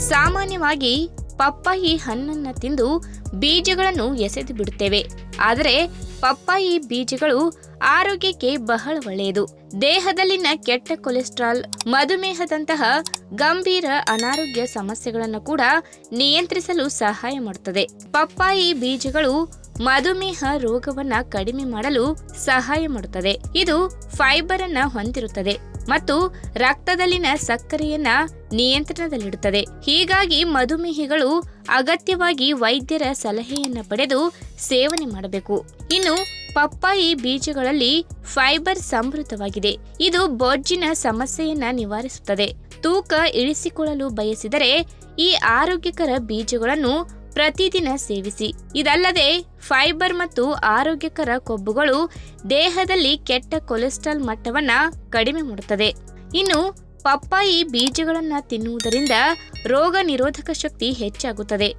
ಸಾಮಾನ್ಯವಾಗಿ ಪಪ್ಪಾಯಿ ಹಣ್ಣನ್ನು ತಿಂದು ಬೀಜಗಳನ್ನು ಎಸೆದು ಬಿಡುತ್ತೇವೆ. ಆದರೆ ಪಪ್ಪಾಯಿ ಬೀಜಗಳು ಆರೋಗ್ಯಕ್ಕೆ ಬಹಳ ಒಳ್ಳೆಯದು. ದೇಹದಲ್ಲಿನ ಕೆಟ್ಟ ಕೊಲೆಸ್ಟ್ರಾಲ್, ಮಧುಮೇಹದಂತಹ ಗಂಭೀರ ಅನಾರೋಗ್ಯ ಸಮಸ್ಯೆಗಳನ್ನು ಕೂಡ ನಿಯಂತ್ರಿಸಲು ಸಹಾಯ ಮಾಡುತ್ತದೆ. ಪಪ್ಪಾಯಿ ಬೀಜಗಳು ಮಧುಮೇಹ ರೋಗವನ್ನ ಕಡಿಮೆ ಮಾಡಲು ಸಹಾಯ ಮಾಡುತ್ತದೆ. ಇದು ಫೈಬರ್ ಅನ್ನ ಹೊಂದಿರುತ್ತದೆ. ಮತ್ತು ರಕ್ತದಲ್ಲಿನ ಸಕ್ಕರೆಯನ್ನ ನಿಯಂತ್ರಣದಲ್ಲಿಡುತ್ತದೆ. ಹೀಗಾಗಿ ಮಧುಮೇಹಿಗಳು ಅಗತ್ಯವಾಗಿ ವೈದ್ಯರ ಸಲಹೆಯನ್ನ ಪಡೆದು ಸೇವನೆ ಮಾಡಬೇಕು. ಇನ್ನು ಪಪ್ಪಾಯಿ ಬೀಜಗಳಲ್ಲಿ ಫೈಬರ್ ಸಮೃದ್ಧವಾಗಿದೆ. ಇದು ಬೊಜ್ಜಿನ ಸಮಸ್ಯೆಯನ್ನ ನಿವಾರಿಸುತ್ತದೆ. ತೂಕ ಇಳಿಸಿಕೊಳ್ಳಲು ಬಯಸಿದರೆ ಈ ಆರೋಗ್ಯಕರ ಬೀಜಗಳನ್ನು ಪ್ರತಿದಿನ ಸೇವಿಸಿ. ಇದಲ್ಲದೆ ಫೈಬರ್ ಮತ್ತು ಆರೋಗ್ಯಕರ ಕೊಬ್ಬುಗಳು ದೇಹದಲ್ಲಿ ಕೆಟ್ಟ ಕೊಲೆಸ್ಟ್ರಾಲ್ ಮಟ್ಟವನ್ನ ಕಡಿಮೆ ಮಾಡುತ್ತದೆ. ಇನ್ನು ಪಪ್ಪಾಯಿ ಬೀಜಗಳನ್ನು ತಿನ್ನುವುದರಿಂದ ರೋಗ ನಿರೋಧಕ ಶಕ್ತಿ ಹೆಚ್ಚಾಗುತ್ತದೆ.